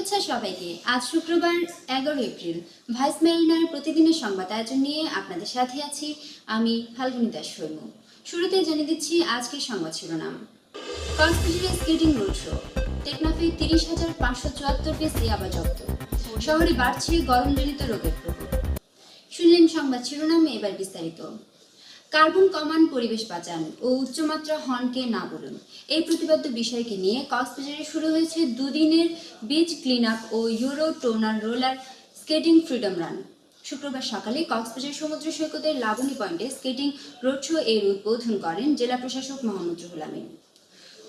শুভেচ্ছা সবাইকে। আজ শুক্রবার এগারো এপ্রিল। ভাইস মেরিনার প্রতিদিনের সংবাদ আয়োজন নিয়ে আপনাদের সাথে আছি আমি ফাল্গুনী দাস শর্ম। শুরুতে জানিয়ে দিচ্ছি আজকের সংবাদ শিরোনাম। কক্সবাজারে স্কেটিং রোড শো। টেকনাফে তিরিশ হাজার পাঁচশো চুয়াত্তর পিস ইয়াবা জব্দ। শহরে বাড়ছে গরমজনিত রোগের প্রকোপ। শুনলেন সংবাদ শিরোনাম এবার বিস্তারিত। কার্বন কমান পরিবেশ বাঁচান ও উচ্চমাত্রা হর্নকে না বলুন। এই প্রতিপাদ্য বিষয়কে নিয়ে কক্সবাজারে শুরু হয়েছে দুদিনের বিচ ক্লিন আপ ও euro toner roller skating freedom run. শুক্রবার সকালে কক্সবাজার সমুদ্র সৈকতের লাবণী পয়েন্টে স্কেটিং রোড শো এর উদ্বোধন করেন জেলা প্রশাসক মোহাম্মদ রুহুল আমিন।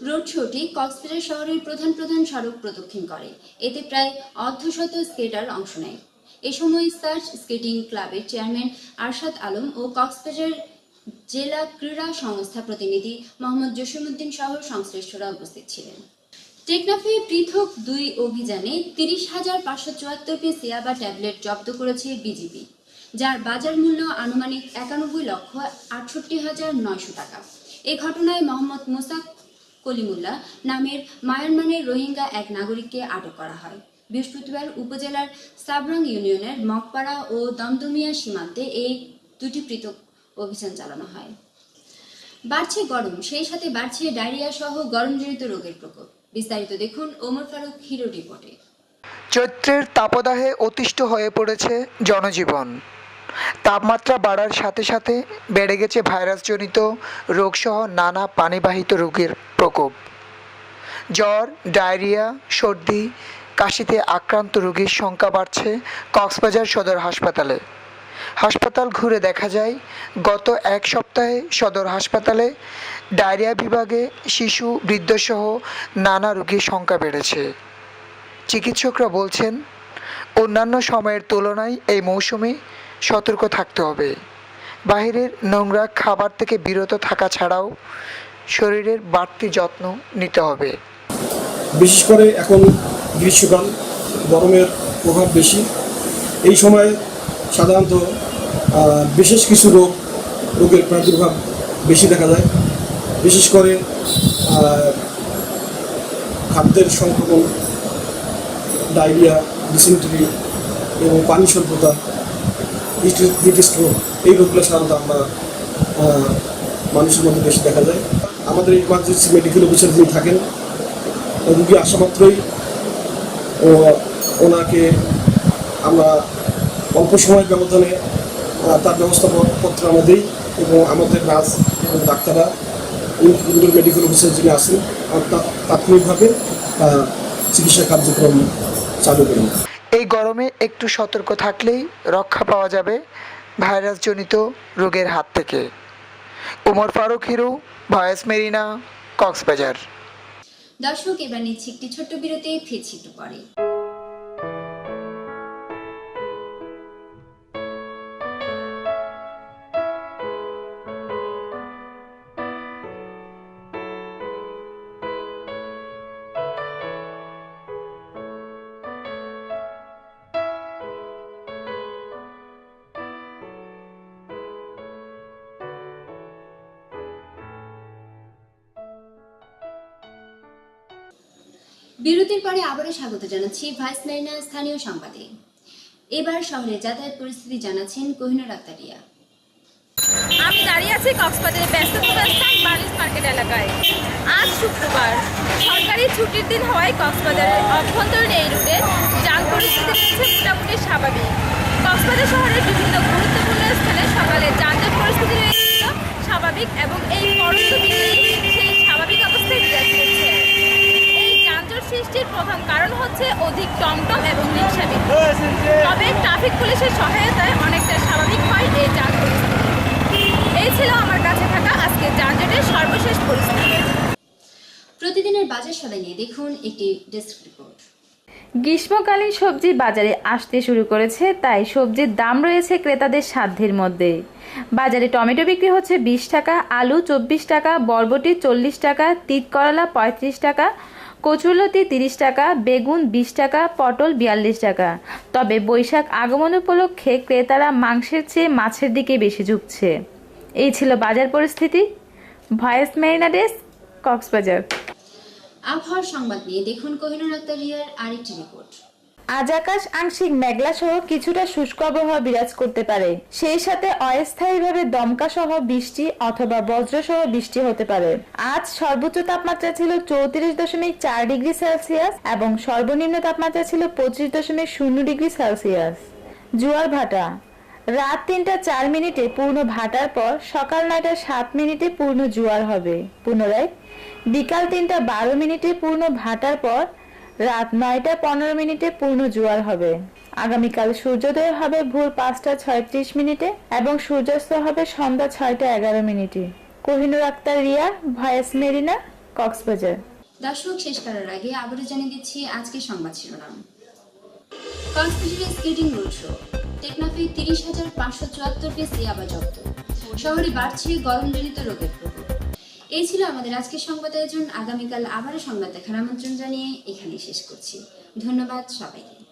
রোড শোটি কক্সবাজার শহরের প্রধান প্রধান সড়ক প্রদক্ষিণ করে। এতে প্রায় অর্ধশত স্কেটার অংশ নেয়। এ সময় সার্চ স্কেটিং ক্লাবের চেয়ারম্যান আরশাদ আলম ও কক্সবাজার জেলা ক্রীড়া সংস্থা প্রতিনিধি মোহাম্মদ জসিমুদ্দিন সহ সংশ্লিষ্টরা উপস্থিত ছিলেন। টেকনাফে পৃথক দুই অভিযানে তিরিশ হাজার পাঁচশো চুয়াত্তর পিস ইয়াবা ট্যাবলেট জব্দ করেছে বিজিবি, যার বাজার মূল্য আনুমানিক একানব্বই লক্ষ আটষট্টি হাজার নয়শো টাকা। এ ঘটনায় মোহাম্মদ মোসাক কলিমুল্লাহ নামের মায়ানমারের রোহিঙ্গা এক নাগরিককে আটক করা হয়। বৃহস্পতিবার উপজেলার সাবরং ইউনিয়নের মগপাড়া ও দমদমিয়া সীমান্তে এই দুটি পৃথক অভিযান চালানো হয়। বাড়ছে গরম, সেই সাথে বাড়ছে ডায়রিয়া সহ গরমজনিত রোগের প্রকোপ। বিস্তারিত দেখুন ওমর ফারুক হিরো রিপোর্টে। চৈত্রের তাপদাহে অতিষ্ঠ হয়ে পড়েছে জনজীবন। তাপমাত্রা বাড়ার সাথে সাথে বেড়ে গেছে ভাইরাসজনিত রোগসহ নানা পানিবাহিত রোগের প্রকোপ। জ্বর, ডায়রিয়া, সর্দি, কাশিতে আক্রান্ত রোগীর সংখ্যা বাড়ছে কক্সবাজার সদর হাসপাতালে। হাসপাতাল ঘুরে দেখা যায়, গত এক সপ্তাহে সদর হাসপাতালে ডায়রিয়া বিভাগে শিশু, বৃদ্ধসহ নানা রোগীর সংখ্যা বেড়েছে। চিকিৎসকরা বলছেন, অন্যান্য সময়ের তুলনায় এই মৌসুমে সতর্ক থাকতে হবে। বাইরের নোংরা খাবার থেকে বিরত থাকা ছাড়াও শরীরের বাড়তি যত্ন নিতে হবে। বিশেষ করে এখন গ্রীষ্মকাল, গরমের প্রভাব বেশি। এই সময় সাধারণত বিশেষ কিছু রোগ, রোগের প্রাদুর্ভাব বেশি দেখা যায়। বিশেষ করে খাদ্যের সংক্রমণ, ডায়রিয়া ডিসেন্ট্রি এবং পানি স্বল্পতা হিট এই রোগগুলো সাধারণত আমরা মানুষের মধ্যে বেশি দেখা যায়। আমাদের ইমার্জেন্সি মেডিকেল অফিসার যিনি থাকেন, রুগী আসা মাত্রই ওনাকে আমরা অল্প সময়ের ব্যবধানে তার ব্যবস্থাপত্র আমরা দিই এবং আমাদের নার্স এবং ডাক্তাররা ইন্ডিভিজুয়াল মেডিকেল অফিসার যিনি আছেন তাৎক্ষণিকভাবে আহ, চিকিৎসা কার্যক্রম চালু করি এই গরমে একটু সতর্ক থাকলেই রক্ষা পাওয়া যাবে ভাইরাসজনিত রোগের হাত থেকে। Umar Faruk Hiru voice Marina Cox's Bazar. দর্শক এবার নিচ্ছি একটি ছোট্ট বিরতি ফিরছি একটু পরে। বিরতির পরে আবারও স্বাগত জানাচ্ছি ভাইস মেরিনা স্থানীয় সংবাদে। এবার শহরে যাতায়াত পরিস্থিতি জানাচ্ছেন কোহিনুর আক্তারিয়া। আমি দাঁড়িয়ে আছি কক্সবাজারের ব্যস্ততম স্থান বালিশ মার্কেট এলাকায়। আজ শুক্রবার, সরকারি ছুটির দিন হওয়ায় কক্সবাজারের অভ্যন্তরীণ এই রুটে যান পরিস্থিতি রয়েছে মোটামুটি স্বাভাবিক। কক্সবাজার শহরের বিভিন্ন গুরুত্বপূর্ণ স্থানে সকালে যানজট পরিস্থিতি রয়েছিল স্বাভাবিক এবং এই পরন্ত সেই স্বাভাবিক অবস্থায় বিরাজ করছে এই যানজট সৃষ্টির প্রধান কারণ হচ্ছে অধিক টমটম এবং রিক্সা বিক্রি তবে ট্রাফিক পুলিশের সহায়তায় অনেকটা স্বাভাবিক হয় এই যান এই ছিল আমার কাছে থাকা আজকে যানজটের সর্বশেষ পরিস্থিতি। প্রতিদিনের বাজার নিয়ে দেখুন একটি ডেস্ক রিপোর্ট। গ্রীষ্মকালীন সবজি বাজারে আসতে শুরু করেছে তাই সবজির দাম রয়েছে ক্রেতাদের সাধ্যের মধ্যে। বাজারে টমেটো বিক্রি হচ্ছে বিশ টাকা আলু চব্বিশ টাকা বরবটি চল্লিশ টাকা তিত করলা পঁয়ত্রিশ টাকা কচুরলতি তিরিশ টাকা, বেগুন বিশ টাকা, পটল বিয়াল্লিশ টাকা। তবে বৈশাখ আগমন উপলক্ষে ক্রেতারা মাংসের চেয়ে মাছের দিকে বেশি ঝুঁকছে। এই ছিল বাজার পরিস্থিতি। Voice Marina desk, Cox's Bazar. আবহাওয়ার সংবাদ নিয়ে দেখুন কোহিনুর আক্তার রিয়ার আরেকটি রিপোর্ট। আজ আকাশ আংশিক মেঘলা সহ কিছুটা শুষ্ক আবহাওয়া বিরাজ করতে পারে। সেই সাথে অস্থায়ীভাবে দমকা সহ বৃষ্টি অথবা বজ্র সহ বৃষ্টি হতে পারে। আজ সর্বোচ্চ তাপমাত্রা ছিল চৌত্রিশ দশমিক চার ডিগ্রি সেলসিয়াস এবং সর্বনিম্ন তাপমাত্রা ছিল পঁচিশ দশমিক শূন্য ডিগ্রি সেলসিয়াস। জোয়ার ভাটা। রাত তিনটা চার মিনিটে পূর্ণ ভাটার পর সকাল নয়টা সাত মিনিটে পূর্ণ জোয়ার হবে। পুনরায় বিকাল তিনটা বারো মিনিটে পূর্ণ ভাটার পর রাত নয়টা পনেরো মিনিটে পূর্ণ জোয়ার হবে। আগামীকাল সূর্যোদয় হবে ভোর পাঁচটা ছয়ত্রিশ মিনিটে এবং সূর্যাস্ত হবে সন্ধ্যা ছয়টা এগারো মিনিটে। Kohinoor Akhtar Riya, voice Marina, Cox's Bazar. দর্শক, শেষ করার আগে আবারও জানিয়ে দিচ্ছি আজকের সংবাদ শিরোনাম। কক্সবাজারে স্কেটিং রোড শো টেকনাফে তিরিশ হাজার পাঁচশো চুয়াত্তর পিস ইয়াবা জব্দ। শহরে বাড়ছে গরমজনিত রোগের প্রকোপ। এই ছিল আমাদের আজকের সংবাদ আয়োজন। আগামীকাল আবারও সংবাদ দেখার আমন্ত্রণ জানিয়ে এখানেই শেষ করছি। ধন্যবাদ সবাইকে।